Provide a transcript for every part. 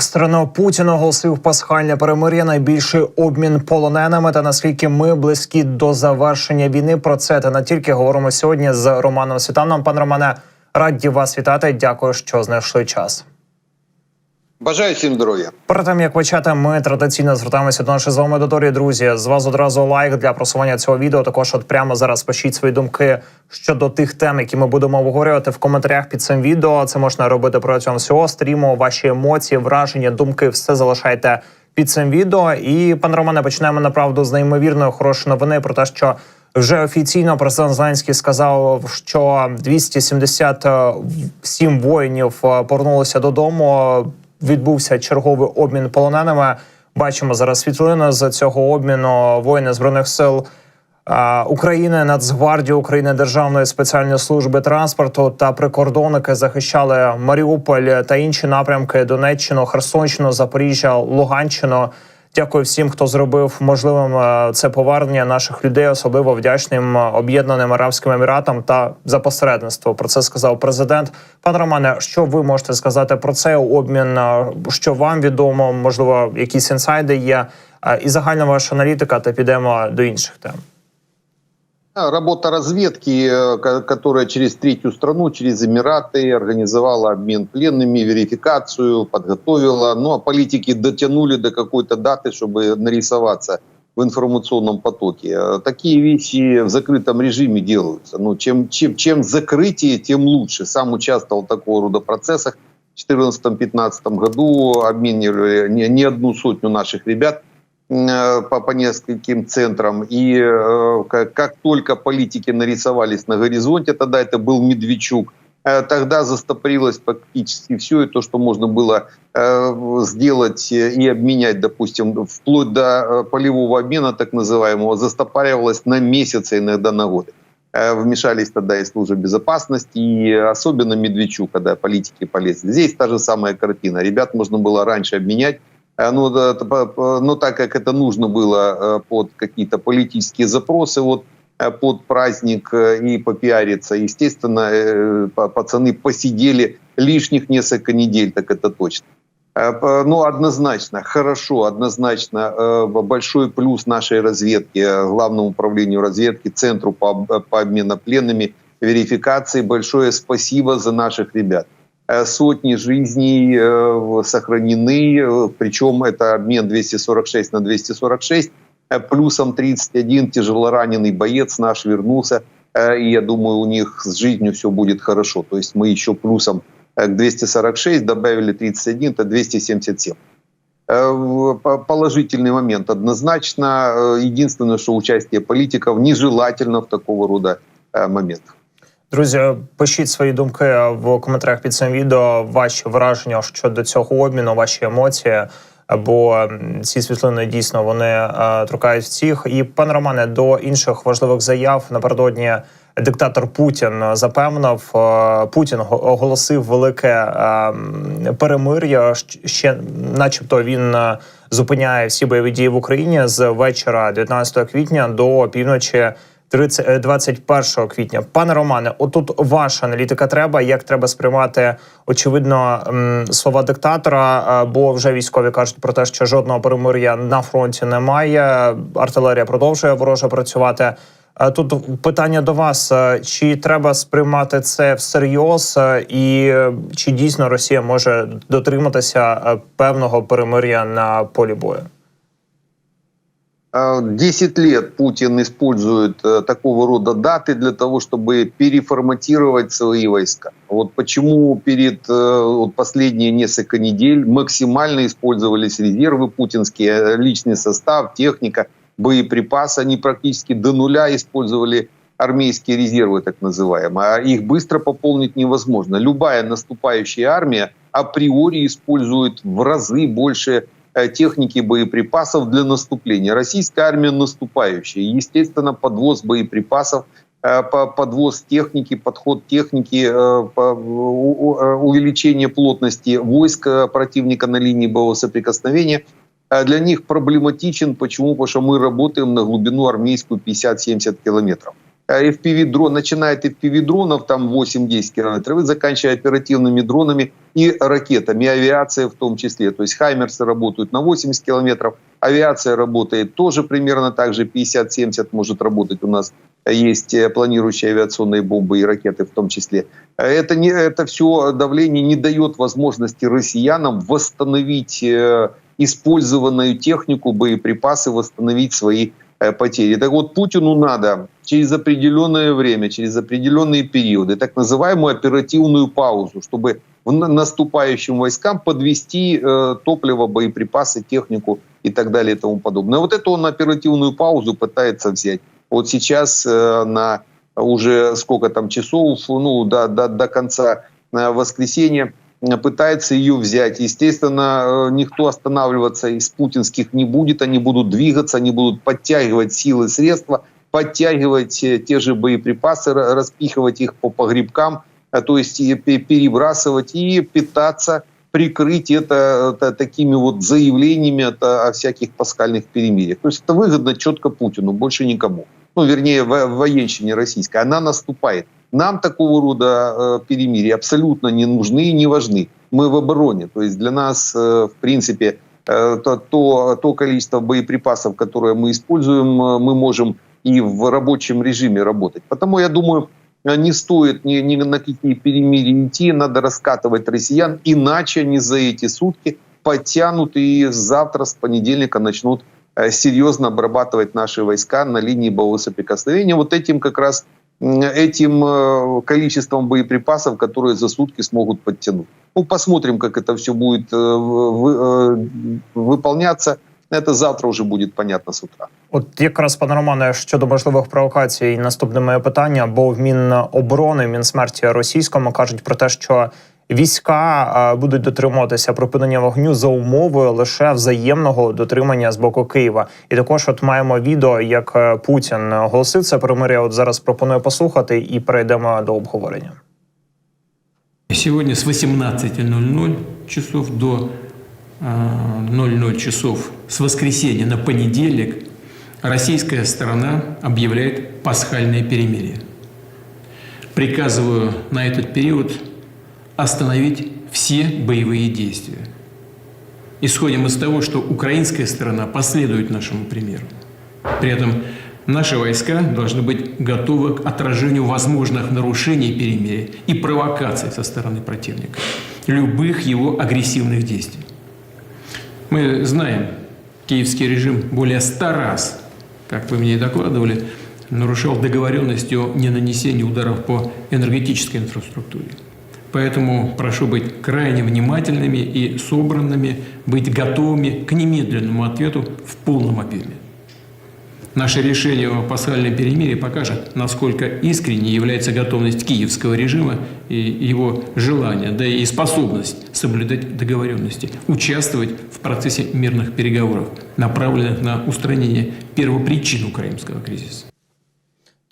Екстрено Путін оголосив пасхальне перемир'я, найбільший обмін полоненими та наскільки ми близькі до завершення війни. Про це та не тільки говоримо сьогодні з Романом Світаном. Пан Романе, раді вас вітати. Дякую, що знайшли час. Бажаю всім здоров'я. Перед тим як почати, ми традиційно звертаємося до нашої з вами аудиторії. Друзі, з вас одразу лайк для просування цього відео. Також от прямо зараз пишіть свої думки щодо тих тем, які ми будемо обговорювати в коментарях під цим відео. Це можна робити протягом всього стріму. Ваші емоції, враження, думки, все залишайте під цим відео. І пане Романе, почнемо направду з неймовірної хорошої новини про те, що вже офіційно президент Зеленський сказав, що 277 воїнів е, повернулися додому відбувся черговий обмін полоненими. Бачимо зараз світлину з цього обміну воїни збройних сил України, Нацгвардії України, Державної спеціальної служби транспорту та прикордонники захищали Маріуполь та інші напрямки Донеччину, Херсонщину, Запоріжжя, Луганщину. Дякую всім, хто зробив можливим е, це повернення наших людей, особливо вдячним е, об'єднаним арабським еміратам та за посередництво. Про це сказав президент. Пан Романе, що ви можете сказати про цей обмін? Е, Що вам відомо? Можливо, якісь інсайди є, і загальна ваша аналітика. Та підемо до інших тем. Работа разведки, э, ко- которая через третью страну, через Эмираты организовала обмен пленными, верификацию, подготовила. Ну а политики дотянули до какой-то даты, чтобы нарисоваться в информационном потоке. Э, Такие вещи в закрытом режиме делаются. Ну, чем, чем, чем закрытие, тем лучше. Сам участвовал в такого рода процессах. В 2014-2015 году обменивали не, не одну сотню наших ребят по, по нескольким центрам. И э, как, как только политики нарисовались на горизонте, тогда это был Медведчук, э, тогда застопорилось практически все, и то, что можно было э, сделать э, и обменять, допустим, вплоть до э, полевого обмена, так называемого, застопоривалось на месяцы, иногда на годы. Э, Вмешались тогда и службы безопасности, и особенно Медведчук, когда политики полезли. Здесь та же самая картина. Ребят можно было раньше обменять, Э, ну, по- по- но так как это нужно было э, под какие-то политические запросы, вот э, под праздник э, и попиариться, естественно, э, па- пацаны посидели лишних несколько недель, так это точно. Э, Ну, однозначно, хорошо, однозначно, э, большой плюс нашей разведки, э, главному управлению разведки, центру по, по обмену пленными, верификации, большое спасибо за наших ребят э, сотни жизней э, сохранены, э, причем это обмен 246 на 246, э, плюсом 31 тяжелораненый боец наш вернулся, э, и я думаю, у них с жизнью все будет хорошо. То есть мы еще плюсом э, к 246 добавили 31, это 277. Э, в- по- Положительный момент однозначно. Э, Единственное, что участие политиков нежелательно в такого рода э, моментах. Друзі, пишіть свої думки в коментарях під цим відео, ваші враження щодо цього обміну, ваші емоції. Бо ці світлини дійсно вони е, торкають всіх. І пане Романе, до інших важливих заяв напередодні диктатор Путін запевнив, е, Путін го- оголосив велике е, перемир'я. Ще, начебто, він зупиняє всі бойові дії в Україні з вечора 19 квітня до півночі 30, е, 21 квітня. Пане Романе, отут ваша аналітика треба. Як треба сприймати очевидно слова диктатора? е, Бо вже військові кажуть про те, що жодного перемир'я на фронті немає. Артилерія продовжує вороже працювати. Е, Тут питання до вас: е, чи треба сприймати це всерйоз, е, і е, чи дійсно Росія може дотриматися е, певного перемир'я на полі бою? Э, 10 лет Путин использует э, такого рода даты для того, чтобы переформатировать свои войска. Вот почему перед э, вот последние несколько недель максимально использовались резервы путинские, э, личный состав, техника, боеприпасы. Они практически до нуля использовали армейские резервы, так называемые. А их быстро пополнить невозможно. Любая наступающая армия априори использует в разы больше э, техники боеприпасов для наступления. Российская армия наступающая. Естественно, подвоз боеприпасов, э, по- подвоз техники, подход техники, э, увеличение плотности войск противника на линии боевого соприкосновения для них проблематичен. Почему? Потому что мы работаем на глубину армейскую 50-70 километров. FPV-дрон, начиная FPV-дронов, там 8-10 километров, и заканчивая оперативными дронами и ракетами, и авиация в том числе. То есть «Хаймерсы» работают на 80 километров, авиация работает тоже примерно так же, 50-70 может работать у нас. Есть э, планирующие авиационные бомбы и ракеты в том числе. Это, не, это все давление не дает возможности россиянам восстановить э, использованную технику, боеприпасы, восстановить свои э, потери. Так вот, Путину надо через определенное время, через определенные периоды, так называемую оперативную паузу, чтобы наступающим войскам подвести э, топливо, боеприпасы, технику и так далее и тому подобное. Вот эту он оперативную паузу пытается взять. Вот сейчас э, на уже сколько там часов, ну, до, до, до конца э, воскресенья пытается ее взять. Естественно, э, никто останавливаться из путинских не будет, они будут двигаться, они будут подтягивать силы, средства, подтягивать э, те же боеприпасы, распихивать их по погребкам, то есть перебрасывать и питаться, прикрыть это, это такими вот заявлениями это, о всяких пасхальных перемириях. То есть это выгодно четко Путину, больше никому ну, вернее, военщине российской, она наступает. Нам такого рода э, перемирия абсолютно не нужны и не важны. Мы в обороне. То есть для нас, э, в принципе, э, то, то, то количество боеприпасов, которое мы используем, мы можем и в рабочем режиме работать. Потому я думаю, не стоит ни, ни на какие перемирия идти, надо раскатывать россиян, иначе они за эти сутки подтянут и завтра с понедельника начнут серьезно обрабатывать наши войска на линии боевого соприкосновения. Вот этим как раз этим э, количеством боеприпасов, которые за сутки смогут подтянуть. Ну, посмотрим, как это все будет э, выполняться. Це завтра вже буде понятно з утра. От якраз пане Романе щодо можливих провокацій, наступне моє питання. Бо в Міноборони, Мінсмерті російському кажуть про те, що війська будуть дотримуватися припинення вогню за умовою лише взаємного дотримання з боку Києва. І також от маємо відео, як е, Путін оголосив це примиря. От зараз пропоную послухати і перейдемо до обговорення. Сегодня с 18.00 часов до 00 часов с воскресенья на понедельник российская сторона объявляет пасхальное перемирие. Приказываю на этот период Остановить все боевые действия. Исходим из того, что украинская сторона последует нашему примеру. При этом наши войска должны быть готовы к отражению возможных нарушений перемирия и провокаций со стороны противника, любых его агрессивных действий. Мы знаем, киевский режим более ста раз, как вы мне и докладывали, нарушал договоренности о ненанесении ударов по энергетической инфраструктуре. Поэтому прошу быть крайне внимательными и собранными, быть готовыми к немедленному ответу в полном объеме. Наше решение о пасхальном перемирии покажет, насколько искренней является готовность киевского режима и его желание, да и способность соблюдать договоренности, участвовать в процессе мирных переговоров, направленных на устранение первопричин украинского кризиса.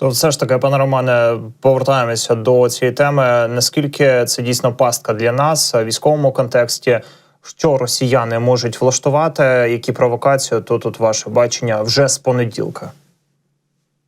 То все ж таки, пане Романе, повертаємося до цієї теми. Наскільки це дійсно пастка для нас в військовому контексті? Що росіяни можуть влаштувати, які провокації? То тут ваше бачення вже з понеділка.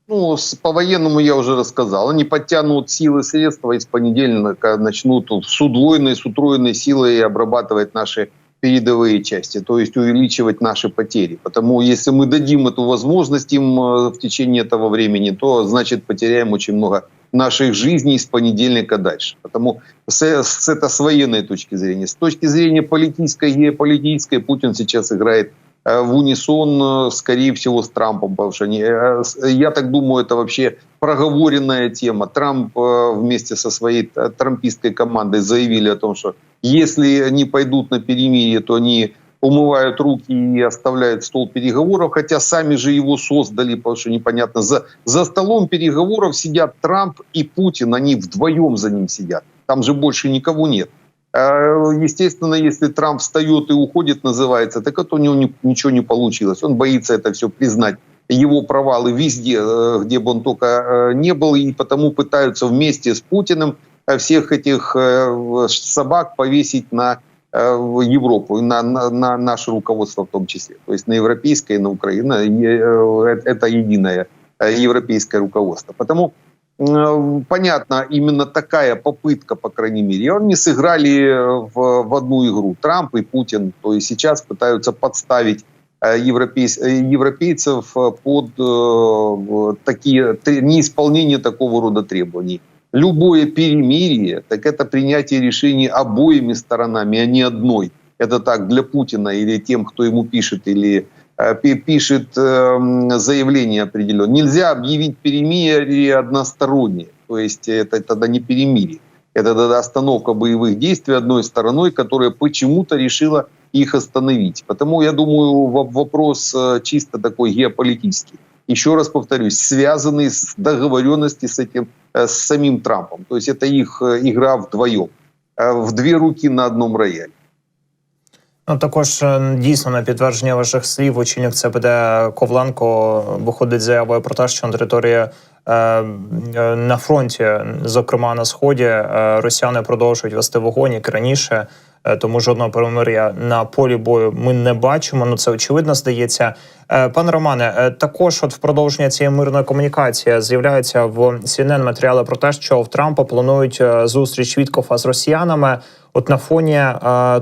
Ну, по военному я уже рассказал. Они подтянут силы средства и с понедельника начнут с удвоенной, с утроенной силой обрабатывать наши передовые части, то есть увеличивать наши потери. Потому если мы дадим эту возможность им э, в течение этого времени, то значит потеряем очень много наших жизней с понедельника дальше. Потому с, с, это с военной точки зрения. С точки зрения политической, геополитической, Путин сейчас играет э, в унисон, э, скорее всего, с Трампом. Потому что я так думаю, это вообще проговоренная тема. Трамп вместе со своей трампистской командой заявили о том, что если они пойдут на перемирие, то они умывают руки и оставляют стол переговоров, хотя сами же его создали, потому что непонятно. За, за столом переговоров сидят Трамп и Путин, они вдвоем за ним сидят. Там же больше никого нет. А, естественно, если Трамп встает и уходит, называется, так это у него ничего не получилось. Он боится это все признать его провалы везде, э, где бы он только э, не был, и потому пытаются вместе с Путиным всех этих э, собак повесить на э, Европу, на, на, на наше руководство в том числе. То есть на европейское, на Украину. Это единое э, европейское руководство. Потому э, понятно, именно такая попытка, по крайней мере, они сыграли в, в одну игру. Трамп и Путин, то есть сейчас пытаются подставить э, европейс, э, европейцев э, под э, такие неисполнение такого рода требований. Любое перемирие, так это принятие решений обоими сторонами, а не одной. Это так для Путина или тем, кто ему пишет, или э, пи- пишет эм, заявление определенное. Нельзя объявить перемирие одностороннее. То есть это тогда не перемирие. Это тогда остановка боевых действий одной стороной, которая почему-то решила их остановить. Потому я думаю, во- вопрос э, чисто такой геополитический. Еще раз повторюсь, связанный с договоренностью с этим, э, с самим Трампом. То есть это их э, игра вдвоем, э, в две руки на одном рояле. Ну також е, дійсно на підтвердження ваших слів, очільник ЦПД Ковленко виходить з заявою про те, що на території е, е, на фронті, зокрема на сході, е, росіяни продовжують вести вогонь як раніше. Е, Тому жодного перемир'я на полі бою ми не бачимо. Ну це очевидно здається. Е, Пане Романе, е, також от в продовження цієї мирної комунікації з'являються в CNN матеріали про те, що в Трампа планують зустріч Віткофа з росіянами. От на фоні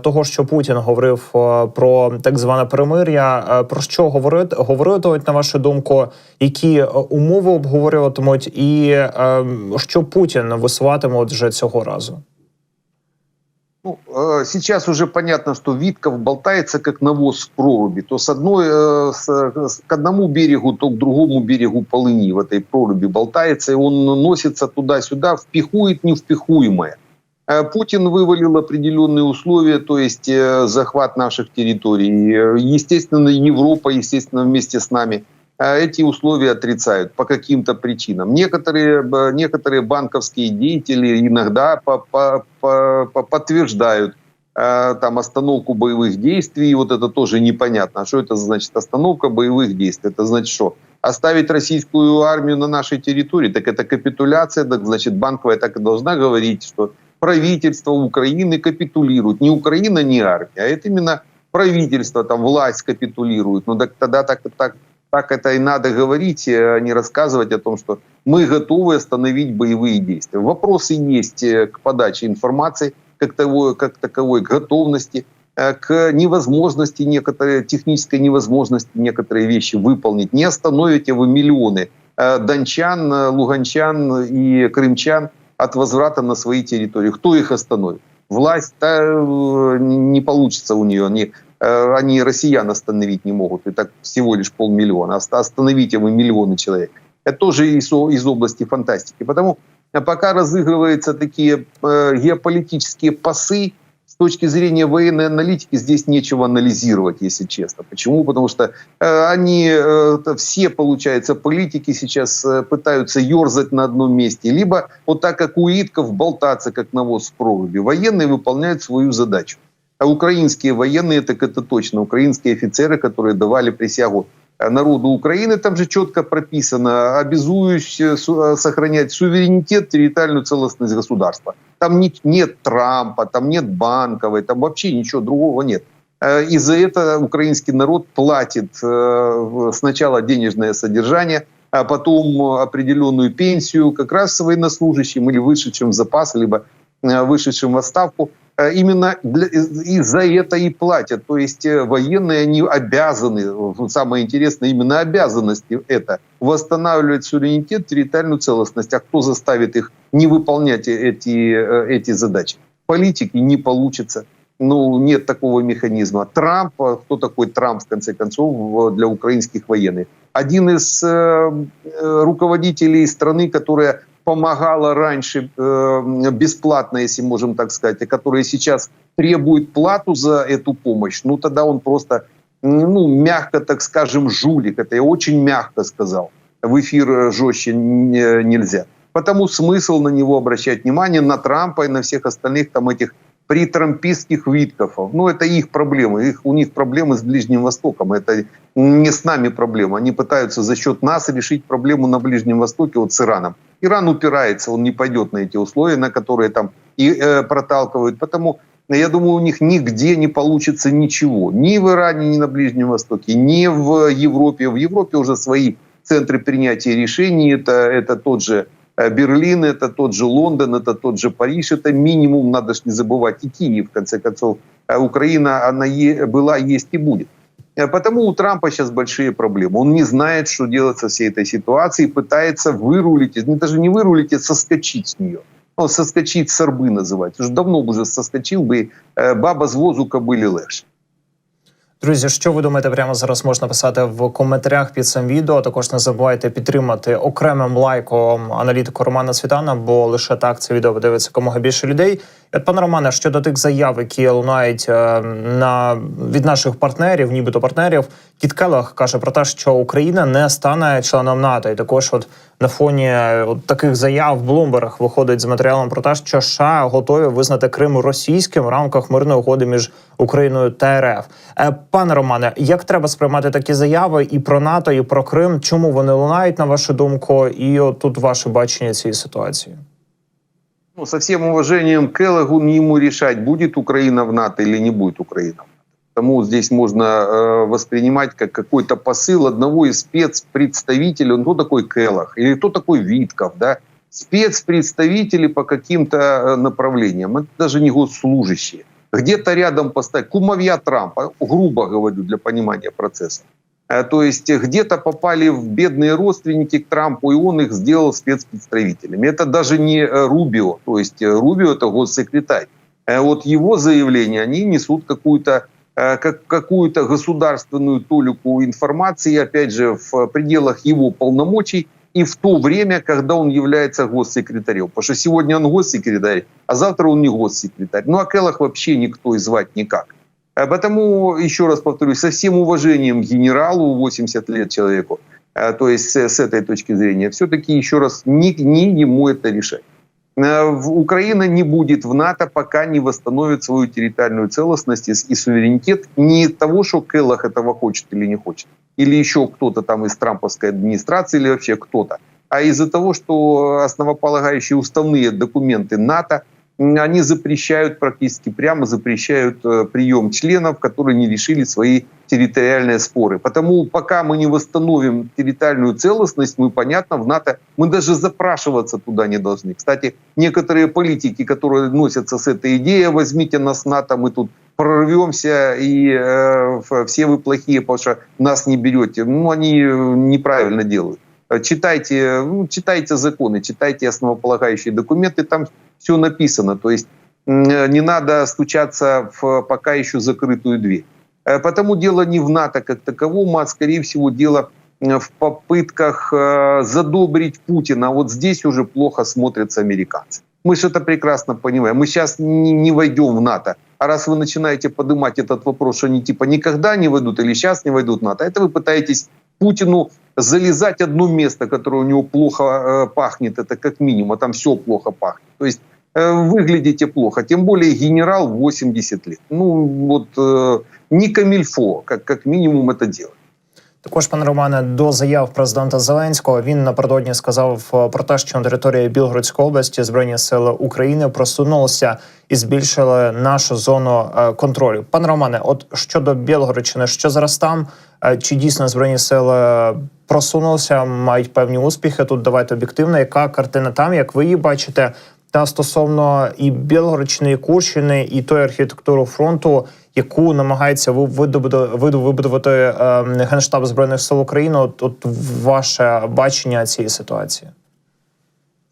того, що Путін говорив про так зване перемир'я, про що говорить, говоритимуть, на вашу думку, які умови обговорюватимуть, і е, що Путін висуватиме вже цього разу? Ну, э, сейчас уже понятно, что Витков болтается как навоз в проруби. То с одной, э, с, к одному берегу, то к другому берегу полыни в этой проруби болтается, и он носится туда-сюда, впихует невпихуемое. Э, Путин вывалил определенные условия, то есть э, захват наших территорий. Естественно, Европа, естественно, вместе с нами эти условия отрицают по каким-то причинам. Некоторые, некоторые банковские деятели иногда по- по- по- по- подтверждают э, там остановку боевых действий. Вот это тоже непонятно. А что это значит остановка боевых действий? Это значит что? Оставить российскую армию на нашей территории, так это капитуляция, так значит банковая так и должна говорить, что правительство Украины капитулирует. Не Украина, не армия, а это именно правительство, там власть капитулирует. Ну так тогда так, так, так это и надо говорить, а не рассказывать о том, что мы готовы остановить боевые действия. Вопросы есть э, к подаче информации, как таковой, как таковой готовности, э, к невозможности некоторые, технической невозможности некоторые вещи выполнить. Не остановите вы миллионы э, дончан, э, луганчан и крымчан от возврата на свои территории. Кто их остановит? Власть э, не получится у нее. Э, они россиян остановить не могут. И так всего лишь полмиллиона. Оста- Остановите вы миллионы человек. Это тоже из, из области фантастики. Потому э, пока разыгрываются такие э, геополитические пасы, с точки зрения военной аналитики здесь нечего анализировать, если честно. Почему? Потому что э, они э, все, получается, политики сейчас э, пытаются ерзать на одном месте. Либо вот так, как у Итков, болтаться, как навоз в проруби. Военные выполняют свою задачу. А украинские военные, так это точно, украинские офицеры, которые давали присягу народу Украины, там же четко прописано, обязуюсь э, э, сохранять суверенитет, территориальную целостность государства. Там не- нет Трампа, там нет Банковой, там вообще ничего другого нет. Э, И за это украинский народ платит сначала денежное содержание, а потом определенную пенсию как раз военнослужащим или вышедшим в запас, либо вышедшим в отставку. Э, Именно для- и за это и платят. То есть э, военные, они обязаны, самое интересное, именно обязанности это, восстанавливать суверенитет, территориальную целостность. А кто заставит их не выполнять э- эти, э, эти задачи? Политики не получится. Ну, нет такого механизма. Трамп, кто такой Трамп, в конце концов, для украинских военных? Один из э, руководителей страны, которая помогала раньше э, бесплатно, если можем так сказать, а которая сейчас требует плату за эту помощь, ну тогда он просто, ну, мягко так скажем, жулик. Это я очень мягко сказал. В эфир э, жестче не- нельзя. Потому смысл на него обращать внимание, на Трампа и на всех остальных там этих притрампистских витков. Ну, это их проблемы. Их, у них проблемы с Ближним Востоком. Это не с нами проблема. Они пытаются за счет нас решить проблему на Ближнем Востоке вот с Ираном. Иран упирается, он не пойдет на эти условия, на которые там и э, проталкивают. Потому я думаю, у них нигде не получится ничего. Ни в Иране, ни на Ближнем Востоке, ни в Европе. В Европе уже свои центры принятия решений. Это, это тот же э, Берлин, это тот же Лондон, это тот же Париж, это минимум, надо же не забывать, и Киев, в конце концов. Э, Украина, она е- была, есть и будет. Э, Потому у Трампа сейчас большие проблемы. Он не знает, что делать со всей этой ситуацией, пытается вырулить, ну, даже не вырулить, а соскочить с нее. Ну, соскочить с орбы называть. Уже давно бы уже соскочил бы, э, баба з возу кобилі легше. Друзі, що ви думаєте, прямо зараз можна писати в коментарях під цим відео. Також не забувайте підтримати окремим лайком аналітику Романа Світана, бо лише так це відео подивиться якомога більше людей. І от, пане Романе, щодо тих заяв, які лунають е, на від наших партнерів, нібито партнерів, Кіт Келлах каже про те, що Україна не стане членом НАТО. І також, от на фоні е, от таких заяв Bloomberg виходить з матеріалом про те, що США готові визнати Крим російським в рамках мирної угоди між Україною та РФ. Е, Пане Романе, як треба сприймати такі заяви і про НАТО, і про Крим? Чому вони лунають на вашу думку? І от тут ваше бачення цієї ситуації? Ну, со всем уважением к Келлогу, не ему решать, будет Украина в НАТО или не будет Украина в. Потому здесь можно э, воспринимать как какой-то посыл одного из спецпредставителей. Он кто такой Келлог? Или кто такой Витков? Да? Спецпредставители по каким-то э, направлениям. Это даже не госслужащие. Где-то рядом поставить кумовья Трампа, грубо говорю, для понимания процесса. Э, То есть где-то попали в бедные родственники к Трампу, и он их сделал спецпредставителями. Это даже не Рубио, то есть Рубио это госсекретарь. Вот его заявления, они несут какую-то как, какую-то государственную толику информации, опять же, в пределах его полномочий и в то время, когда он является госсекретарем. Потому что сегодня он госсекретарь, а завтра он не госсекретарь. Ну, а Келлах вообще никто и звать никак. Э, Потому, еще раз повторюсь, со всем уважением генералу, 80 лет человеку, э, то есть с этой точки зрения, все-таки еще раз, не, не ему это решать. Э, Украина не будет в НАТО, пока не восстановит свою территориальную целостность и, суверенитет. Не того, что Келлах этого хочет или не хочет, или еще кто-то там из трамповской администрации, или вообще кто-то, а из-за того, что основополагающие уставные документы НАТО они запрещают практически прямо запрещают э, прием членов, которые не решили свои территориальные споры. Потому пока мы не восстановим территориальную целостность, мы, понятно, в НАТО, мы даже запрашиваться туда не должны. Кстати, некоторые политики, которые носятся с этой идеей, возьмите нас НАТО, мы тут прорвемся, и э, все вы плохие, потому что нас не берете. Ну, они э, неправильно делают. Читайте, ну, читайте законы, читайте основополагающие документы, там все написано. То есть э, не надо стучаться в пока еще закрытую дверь. Э, Потому дело не в НАТО как таковом, а скорее всего дело в попытках э, задобрить Путина. Вот здесь уже плохо смотрятся американцы. Мы же это прекрасно понимаем. Мы сейчас не войдем в НАТО. А раз вы начинаете поднимать этот вопрос, что они типа никогда не войдут или сейчас не войдут в НАТО, это вы пытаетесь Путину залезать одно место, которое у него плохо э, пахнет, это как минимум, а там все плохо пахнет. То есть э, выглядите плохо, тем более генерал 80 лет. Ну вот э, не камильфо, как, как минимум это делать. Також, пане Романе, до заяв президента Зеленського він напередодні сказав е, про те, що на території Білгородської області збройні сили України просунулися і збільшили нашу зону е, контролю. Пане Романе, от щодо Білгородщини, що зараз там? чи дійсно збройні сили просунулися, мають певні успіхи? Тут давайте об'єктивно. Яка картина там, як ви її бачите? Та стосовно і Білгородщини, і Курщини, і тої архітектури фронту, яку намагається вибудувати е, Генштаб збройних сил України, от, от ваше бачення цієї ситуації.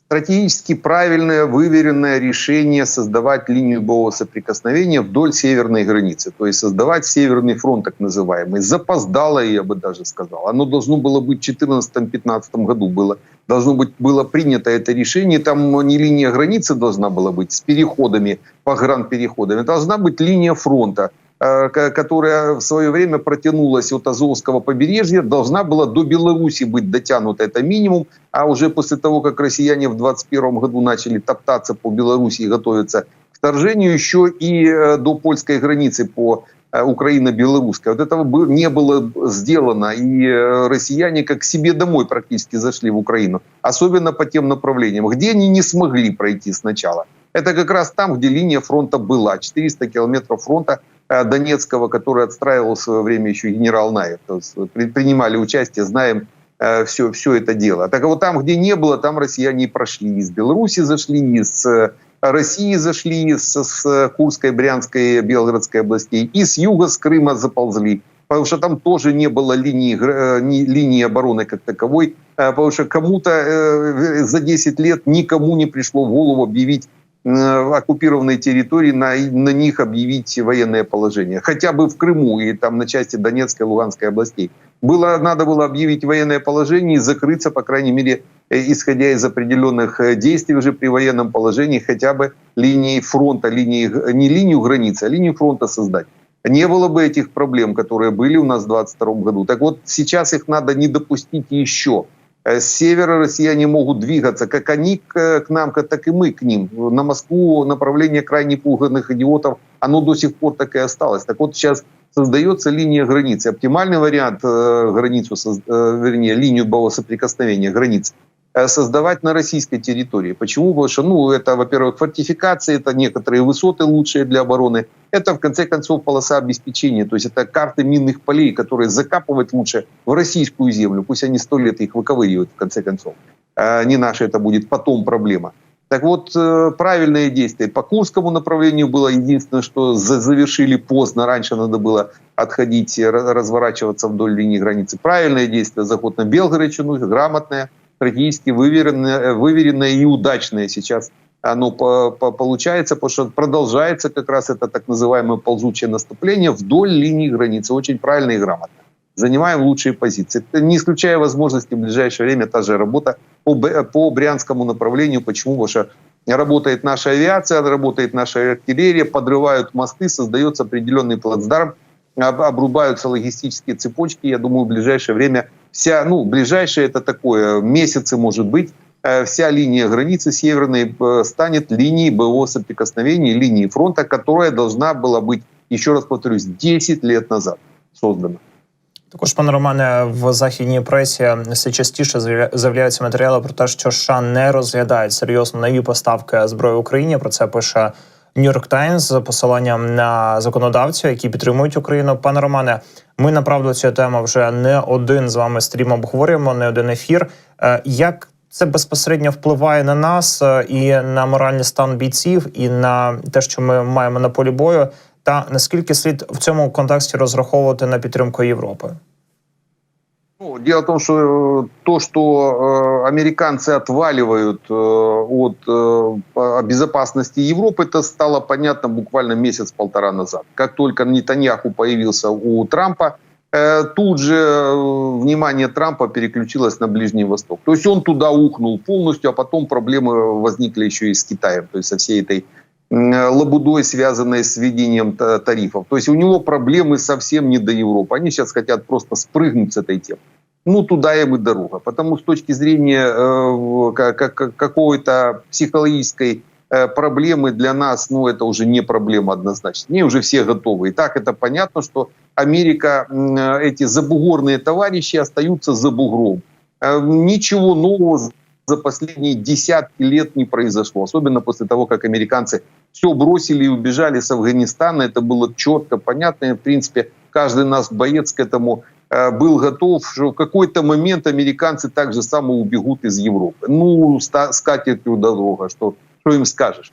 Стратегически правильное, выверенное решение создавать линию боевого соприкосновения вдоль северной границы. То есть создавать Северный фронт, так называемый. Запоздало, я бы даже сказал. Оно должно было быть в 2014-2015 году. Было, должно быть было принято это решение. Там не линия границы должна была быть с переходами, погранпереходами. Должна быть линия фронта которая в свое время протянулась от Азовского побережья, должна была до Беларуси быть дотянута, это минимум, а уже после того, как россияне в 2021 году начали топтаться по Беларуси и готовиться к вторжению, еще и э, до польской границы по э, Украино-белорусской. Вот этого не было сделано, и э, россияне как себе домой практически зашли в Украину, особенно по тем направлениям, где они не смогли пройти сначала. Это как раз там, где линия фронта была, 400 километров фронта э, Донецкого, который отстраивал в свое время еще генерал Наев. То есть, э, при- принимали участие, знаем все, все это дело. Так вот там, где не было, там россияне прошли. Из Беларуси зашли, из э, России зашли, с, с Курской, Брянской, Белгородской областей, и с юга, с Крыма заползли. Потому что там тоже не было линии, э, линии обороны как таковой. Э, Потому что кому-то э, за 10 лет никому не пришло в голову объявить э, оккупированные территории, на, на них объявить военное положение. Хотя бы в Крыму и там на части Донецкой, Луганской областей. Было, надо было объявить военное положение и закрыться, по крайней мере, э, исходя из определенных э, действий уже при военном положении, хотя бы линии фронта, линии, не линию границы, а линию фронта создать. Не было бы этих проблем, которые были у нас в 2022 году. Так вот, сейчас их надо не допустить еще. С севера россияне могут двигаться, как они к, нам, так и мы к ним. На Москву направление крайне пуганных идиотов, оно до сих пор так и осталось. Так вот сейчас создается линия границы. Оптимальный вариант э, границу, э, вернее, линию соприкосновения границ э, создавать на российской территории. Почему? Потому что, ну, это, во-первых, фортификации, это некоторые высоты лучшие для обороны, это, в конце концов, полоса обеспечения, то есть это карты минных полей, которые закапывать лучше в российскую землю, пусть они сто лет их выковыривают, в конце концов. А Не наше это будет потом проблема. Так вот, э, правильное действие по Курскому направлению было единственное, что за- завершили поздно. Раньше надо было отходить, э, ра- разворачиваться вдоль линии границы. Правильное действие, заход на Белгородчину, грамотное, стратегически выверенное, э, выверенное и удачное сейчас оно по- по- получается, потому что продолжается как раз это так называемое ползучее наступление вдоль линии границы. Очень правильно и грамотно. Занимаем лучшие позиции. Не исключая возможности в ближайшее время та же работа по, по Брянскому направлению. Почему? Потому что работает наша авиация, работает наша артиллерия, подрывают мосты, создается определенный плацдарм, об- обрубаются логистические цепочки. Я думаю, в ближайшее время вся, ну, ближайшее это такое, месяцы может быть, э, вся линия границы северной э, станет линией боевого соприкосновения, линией фронта, которая должна была быть, еще раз повторюсь, 10 лет назад создана. Також, пане Романе, в західній пресі все частіше з'явля- з'являються матеріали про те, що США не розглядають серйозно нові поставки зброї Україні. Про це пише Нью-Йорк Таймс з посиланням на законодавців, які підтримують Україну. Пане Романе, ми направду цю тему вже не один з вами стрім обговорюємо, не один ефір. Е, Як це безпосередньо впливає на нас е, і на моральний стан бійців, і на те, що ми маємо на полі бою, та наскільки слід в цьому контексті розраховувати на підтримку Європи? Ну, дело в том, что э, то, что э, американцы отваливают э, от безопасности Европы, это стало понятно буквально месяц-полтора назад. Как только Нетаньяху появился у Трампа, тут же внимание Трампа переключилось на Ближний Восток. То есть он туда ухнул полностью, а потом проблемы возникли еще и с Китаем, то есть со всей этой лабудой, связанной с введением та- тарифов. То есть у него проблемы совсем не до Европы. Они сейчас хотят просто спрыгнуть с этой темы. Ну, туда им и дорога. Потому с точки зрения э, ка- ка- ка- какой-то психологической э, проблемы для нас, ну, это уже не проблема однозначно. Не уже все готовы. И так это понятно, что Америка, э, эти забугорные товарищи остаются за бугром. Э, Ничего нового за последние десятки лет не произошло. Особенно после того, как американцы все бросили и убежали с Афганистана. Это было четко, понятно. И, в принципе, каждый наш боец к этому э, был готов, что в какой-то момент американцы так же само убегут из Европы. Ну, ста- с катертью дорога, что, что им скажешь.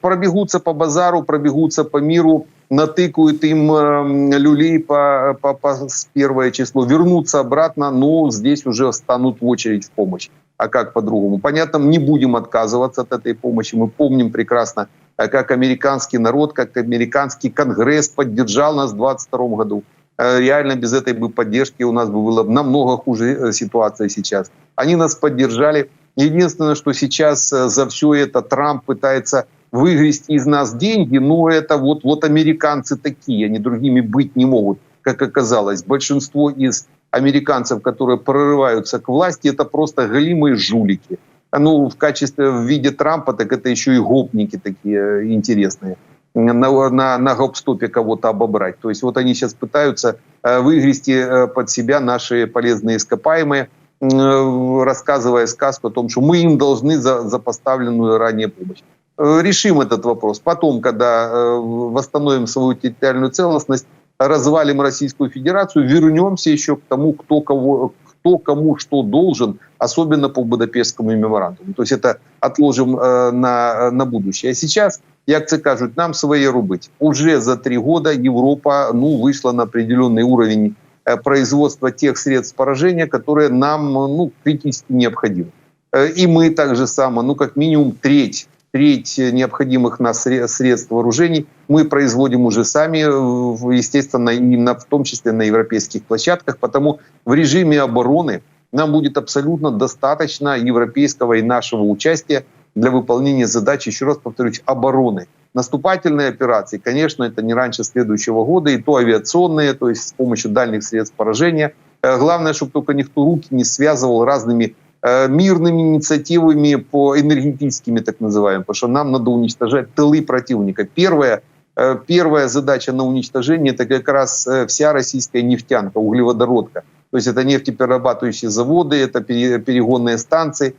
Пробегутся по базару, пробегутся по миру, натыкают им люлей по, по, по с первое число, вернутся обратно, но здесь уже станут в очередь в помощь. А как по-другому? Понятно, не будем отказываться от этой помощи. Мы помним прекрасно, э, как американский народ, как американский конгресс поддержал нас в 2022 году. Э, Реально без этой бы поддержки у нас бы было намного хуже э, ситуация сейчас. Они нас поддержали. Единственное, что сейчас э, за все это Трамп пытается выгрести из нас деньги, но это вот, вот американцы такие, они другими быть не могут, как оказалось. Большинство из американцев, которые прорываются к власти, это просто голимые жулики. А Ну, в качестве, в виде Трампа, так это еще и гопники такие э, интересные на, на, на гоп-стопе кого-то обобрать. То есть вот они сейчас пытаются э, выгрести под себя наши полезные ископаемые, рассказывая сказку о том, что мы им должны за, за поставленную ранее помощь. Э, Решим этот вопрос. Потом, когда э, восстановим свою территориальную целостность, развалим Российскую Федерацию, вернемся еще к тому, кто кого, кто кому что должен, особенно по Будапештскому меморандуму. То есть это отложим э, на, на будущее. А сейчас, як це кажуть, нам своє робить. Уже за три года Европа ну, вышла на определенный уровень э, производства тех средств поражения, которые нам ну, критически необходимы. Э, И мы так же само, ну как минимум треть, треть необходимых нас сре- средств вооружений мы производим уже сами, э, естественно, и на, в том числе на европейских площадках, потому в режиме обороны нам будет абсолютно достаточно европейского и нашего участия для выполнения задач, еще раз повторюсь, обороны. Наступательные операции, конечно, это не раньше следующего года, и то авиационные, то есть с помощью дальних средств поражения. Э, Главное, чтобы только никто руки не связывал разными э, мирными инициативами по энергетическими, так называемым, потому что нам надо уничтожать тылы противника. Первая, э, первая задача на уничтожение – это как раз вся российская нефтянка, углеводородка. То есть это нефтеперерабатывающие заводы, это пере- перегонные станции,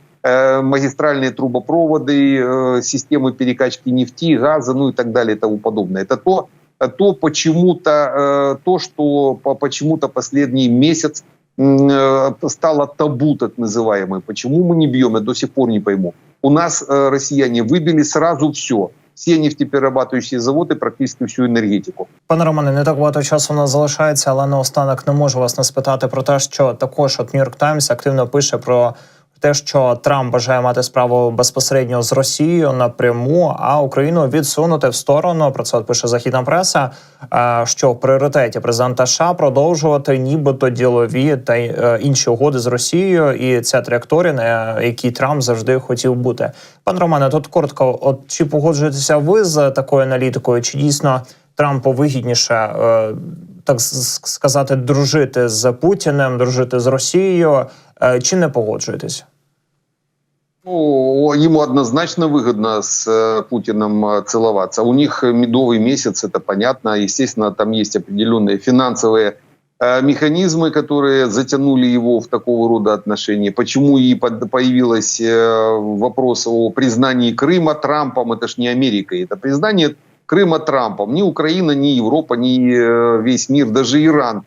магистральные трубопроводы, э, системы перекачки нефти, газа, ну и так далее и тому подобное. Это то, э, то почему-то, э, то, что по- почему-то последний месяц м, э, стало табу, так называемое. Почему мы не бьем, я до сих пор не пойму. У нас э, россияне выбили сразу все. Все нефтеперерабатывающие заводы, практически всю энергетику. Пане Романе, не так багато часу у нас залишається, але наостанок не можу вас не спитати про те, що також от Нью-Йорк Таймс активно пише про те, що Трамп бажає мати справу безпосередньо з Росією напряму, а Україну відсунути в сторону. Про це пише західна преса. е, Що в пріоритеті президента США продовжувати нібито ділові та е, інші угоди з Росією, і ця траєкторія, на якій Трамп завжди хотів бути. Пан Романе, тут коротко, от чи погоджуєтеся ви з такою аналітикою, чи дійсно Трампу вигідніше, е, так сказати, дружити з Путіним, дружити з Росією, чи не погоджуєтесь? Ну, ему однозначно выгодно с э, Путиным э, целоваться. У них медовый месяц, это понятно. Естественно, там есть определенные финансовые э, механизмы, которые затянули его в такого рода отношения. Почему и появилась вопрос о признании Крыма Трампом? Это ж не Америка, это признание Крыма Трампом. Ни Украина, ни Европа, ни весь мир, даже Иран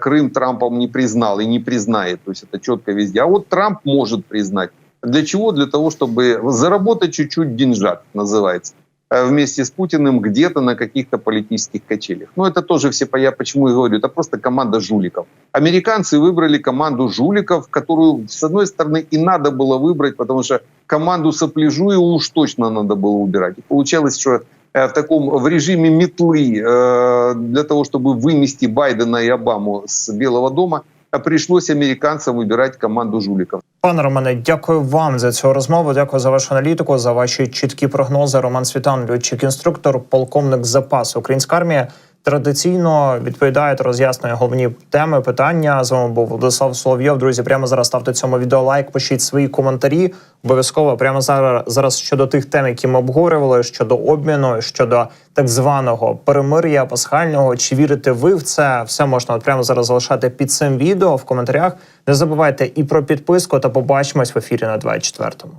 Крым Трампом не признал и не признает. То есть это четко везде. А вот Трамп может признать. Для чего? Для того, чтобы заработать чуть-чуть деньжат, называется, э, вместе с Путиным где-то на каких-то политических качелях. Но это тоже все, я почему и говорю, это просто команда жуликов. Американцы выбрали команду жуликов, которую, с одной стороны, и надо было выбрать, потому что команду сопляжую уж точно надо было убирать. И получалось, что э, в таком в режиме метлы э, для того, чтобы вымести Байдена и Обаму с Белого дома, пришлось американцам выбирать команду жуликов. Пане Романе, дякую вам за цю розмову. Дякую за вашу аналітику, за ваші чіткі прогнози. Роман Світан, льотчик-інструктор, полковник запасу Українська армія. Традиційно відповідає та роз'яснює головні теми питання. З вами був Владислав Соловйов. Друзі, прямо зараз ставте цьому відео лайк, пишіть свої коментарі. Обов'язково прямо зараз зараз щодо тих тем, які ми обговорювали, щодо обміну, щодо так званого перемир'я пасхального. Чи вірите ви в це? Все можна от прямо зараз залишати під цим відео в коментарях. Не забувайте і про підписку та побачимось в ефірі на 24-му.